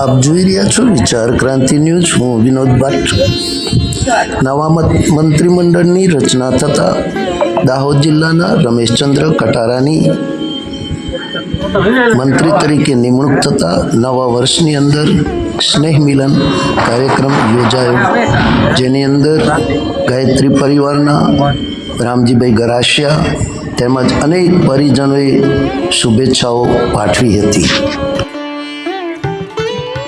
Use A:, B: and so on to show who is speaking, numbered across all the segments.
A: આપ જોઈ રહ્યા છો વિચાર ક્રાંતિ ન્યૂઝ, હું વિનોદ ભટ્ટ નવા મત- મંત્રીમંડળની રચના થતાં દાહોદ જિલ્લાના રમેશચંદ્ર કટારાની મંત્રી તરીકે નિમણૂક થતાં નવા વર્ષની અંદર સ્નેહ મિલન કાર્યક્રમ યોજાયો, જેની અંદર ગાયત્રી પરિવારના રામજીભાઈ ગરાસિયા તેમજ અનેક પરિજનોએ શુભેચ્છાઓ પાઠવી હતી.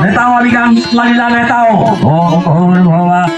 B: નેતાઓ લાલીલા નેતાઓ ઓમ ભૂર્ભુવઃ સ્વાહા તત્સવિ પુનવારેણ્યમ ભર્ગો દેવસ્ય ધીમહિ ધિયો યો નઃ પ્રચોદયાત ઓમ મંગલં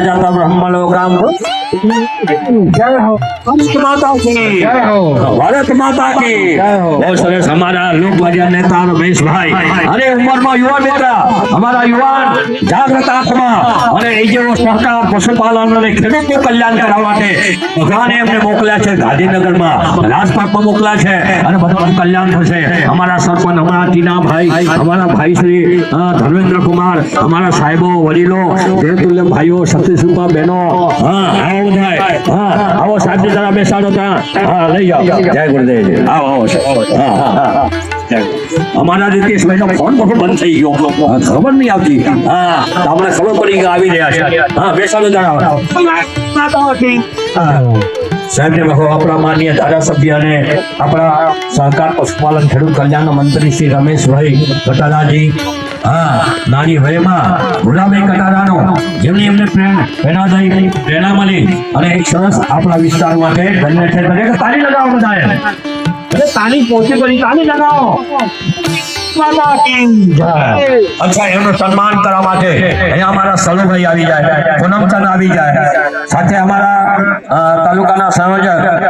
B: જય હો ભારત માતા કી. બહુ સરસ અમારા મોકલ્યા છે. અને બધાનું કલ્યાણ થશે. અમારા સરપંચ, અમારા ટીનાભાઈ, અમારા ભાઈ શ્રી ધર્મેન્દ્ર કુમાર, અમારા સાહેબો, વડીલો જયતુલ્ય ભાઈઓ સતીસુપા બહેનો હા હા આવો સાહેબ જરા બેસાડો ત્યાં. હા લઈ જાઓ. જય ગુરુદેવ આવો આવો હા હા. અમારા રીતેશભાઈ નો ફોન પણ બંધ થઈ ગયો. ખબર નહીં આવતી. હા તમને ખબર પડી કે આવી રહ્યા છે. હા બેસાડો જણાવો. સાહેબને આપણા ધારાસભ્ય અને આપણા સહકાર પશુપાલન ખેડૂત કલ્યાણ મંત્રી શ્રી રમેશભાઈ કટારાજી નાની વયમાં ભુલાભાઈ કટારાનો જેમની એમને પ્રેરણા પ્રેરણાદાયી પ્રેરણા મળી અને એક સરસ આપણા વિસ્તાર માટે બંને છે દરેક લગાવો બધાએ. અરે તાળી પહોંચી લગાવો. અચ્છા, એમનું સન્માન કરવા માટે અહીંયા અમારા સલુભાઈ આવી જાય, પૂનમચંદ આવી જાય. સાથે અમારા તાલુકાના સંયોજક